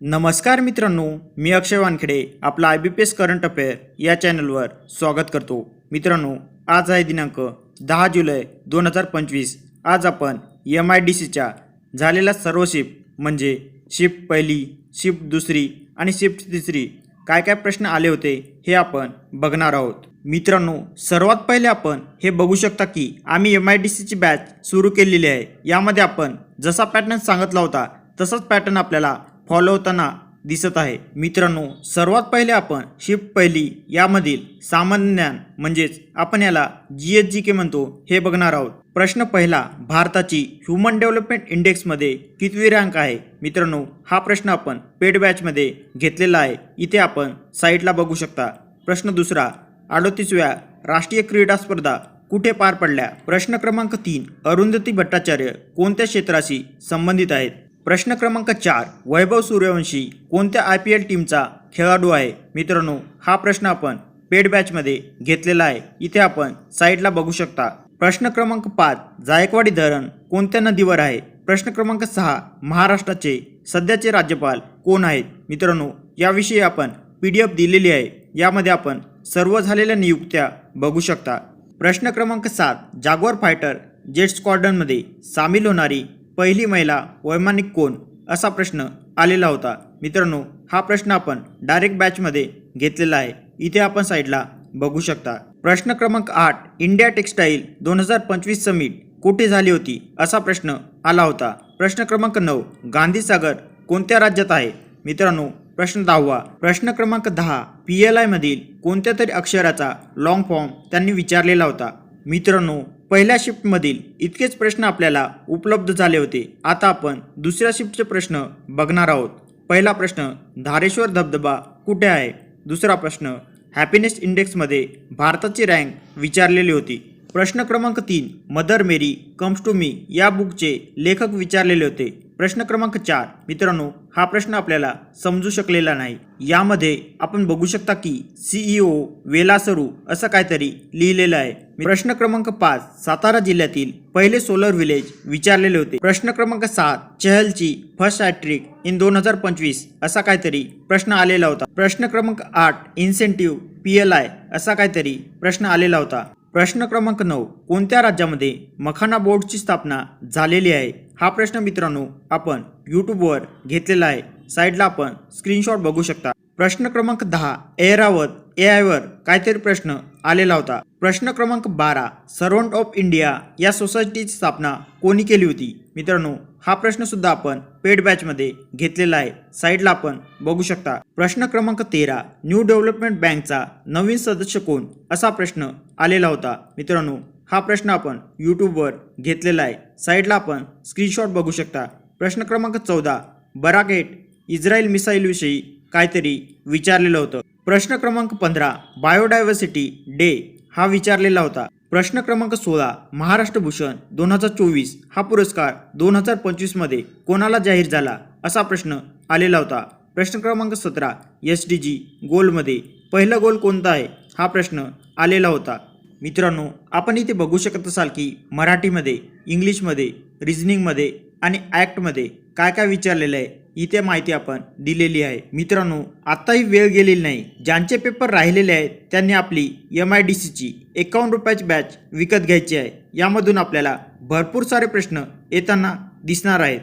नमस्कार मित्रांनो मी अक्षय वानखेडे आपला I B P S current affair या चॅनलवर स्वागत करतो. मित्रांनो आज आहे दिनांक दहा जुलै दोन हजार पंचवीस. आज आपण एम आय डी सीच्या झालेल्या सर्व शिफ्ट म्हणजे शिफ्ट पहिली शिफ्ट दुसरी आणि शिफ्ट तिसरी काय काय प्रश्न आले होते हे आपण बघणार आहोत. मित्रांनो सर्वात पहिले आपण हे बघू शकता की आम्ही एम आय डी सीची बॅच सुरू केलेली आहे. यामध्ये आपण जसा पॅटर्न सांगितला होता तसाच पॅटर्न आपल्याला फॉलवताना दिसत आहे. मित्रांनो सर्वात पहिले आपण शिफ्ट पहिली यामधील सामान्य ज्ञान म्हणजेच आपण याला जी एच जी के म्हणतो हे बघणार आहोत. प्रश्न पहिला भारताची ह्युमन डेव्हलपमेंट इंडेक्समध्ये कितवी रँक आहे? मित्रांनो हा प्रश्न आपण पेड बॅचमध्ये घेतलेला आहे. इथे आपण साईटला बघू शकता. प्रश्न दुसरा अडोतीसव्या राष्ट्रीय क्रीडा स्पर्धा कुठे पार पडल्या? प्रश्न क्रमांक तीन अरुंधती भट्टाचार्य कोणत्या क्षेत्राशी संबंधित आहेत? प्रश्न क्रमांक चार वैभव सूर्यवंशी कोणत्या आय पी एल टीमचा खेळाडू आहे? मित्रांनो हा प्रश्न आपण पेड बॅचमध्ये घेतलेला आहे. इथे आपण साईडला बघू शकता. प्रश्न क्रमांक पाच जायकवाडी धरण कोणत्या नदीवर आहे? प्रश्न क्रमांक सहा महाराष्ट्राचे सध्याचे राज्यपाल कोण आहेत? मित्रांनो याविषयी आपण पी डी एफ दिलेली आहे. यामध्ये आपण सर्व झालेल्या नियुक्त्या बघू शकता. प्रश्न क्रमांक सात जागवार फायटर जेट स्क्वॉडनमध्ये सामील होणारी पहिली महिला वैमानिक कोण? असा प्रश्न आलेला होता. मित्रांनो हा प्रश्न आपण डायरेक्ट बॅचमध्ये घेतलेला आहे. इथे आपण साईडला बघू शकता. प्रश्न क्रमांक आठ इंडिया टेक्स्टाईल दोन हजार पंचवीस समिट कुठे झाली होती? असा प्रश्न आला होता. प्रश्न क्रमांक नऊ गांधीसागर कोणत्या राज्यात आहे? मित्रांनो प्रश्न दहावा प्रश्न क्रमांक दहा पी एल आयमधील कोणत्या तरी अक्षराचा लॉंग फॉर्म त्यांनी विचारलेला होता. मित्रांनो पहिल्या शिफ्टमधील इतकेच प्रश्न आपल्याला उपलब्ध झाले होते. आता आपण दुसऱ्या शिफ्टचे प्रश्न बघणार आहोत. पहिला प्रश्न धारेश्वर धबधबा कुठे आहे? दुसरा प्रश्न हॅपीनेस इंडेक्समध्ये भारताची रँक विचारलेली होती. प्रश्न क्रमांक तीन mother Mary comes to me या बुकचे लेखक विचारलेले होते. प्रश्न क्रमांक चार मित्रांनो हा प्रश्न आपल्याला समजू शकलेला नाही. यामध्ये आपण बघू शकता की सीईओ वेलासरू असं काहीतरी लिहिलेलं आहे. प्रश्न क्रमांक पाच सातारा जिल्ह्यातील पहिले सोलर विलेज विचारलेले होते. प्रश्न क्रमांक सात चहलची फर्स्ट हॅट्रिक इन दोन हजार पंचवीस असा काहीतरी प्रश्न आलेला होता. प्रश्न क्रमांक आठ इन्सेंटिव्ह पी एल आय असा काहीतरी प्रश्न आलेला होता. प्रश्न क्रमांक नऊ कोणत्या राज्यामध्ये मखाना बोर्डची स्थापना झालेली आहे? हा प्रश्न मित्रांनो आपण यूट्यूबवर घेतलेला आहे. साईडला आपण स्क्रीनशॉट बघू शकता. प्रश्न क्रमांक दहा एअरावत ए आयवर काहीतरी प्रश्न आलेला होता. प्रश्न क्रमांक बारा सर्वंट ऑफ इंडिया या सोसायटीची स्थापना कोणी केली होती? मित्रांनो हा प्रश्न सुद्धा आपण पेड बॅचमध्ये घेतलेला आहे. साईडला आपण बघू शकता. प्रश्न क्रमांक तेरा न्यू डेव्हलपमेंट बँकचा नवीन सदस्य कोण? असा प्रश्न आलेला होता. मित्रांनो हा प्रश्न आपण यूट्यूबवर घेतलेला आहे. साईडला आपण स्क्रीनशॉट बघू शकता. प्रश्न क्रमांक चौदा बराकेट इस्रायल मिसाईलविषयी काहीतरी विचारलेलं होतं. प्रश्न क्रमांक पंधरा बायोडायव्हर्सिटी डे हा विचारलेला होता. प्रश्न क्रमांक सोळा महाराष्ट्र भूषण दोन हजार चोवीस हा पुरस्कार दोन हजार पंचवीसमध्ये कोणाला जाहीर झाला? असा प्रश्न आलेला होता. प्रश्न क्रमांक सतरा एस डी जी गोलमध्ये पहिला गोल कोणता आहे? हा प्रश्न आलेला होता. मित्रांनो आपण इथे बघू शकत असाल की मराठीमध्ये इंग्लिशमध्ये रिझनिंगमध्ये आणि ॲक्टमध्ये काय काय विचारलेलं आहे. इथे माहिती आपण दिलेली आहे. मित्रांनो आत्ताही वेळ गेलेली नाही. ज्यांचे पेपर राहिलेले आहेत त्यांनी आपली एम आय डी सीची एकावन्न रुपयाची बॅच विकत घ्यायची आहे. यामधून आपल्याला भरपूर सारे प्रश्न येताना दिसणार आहेत.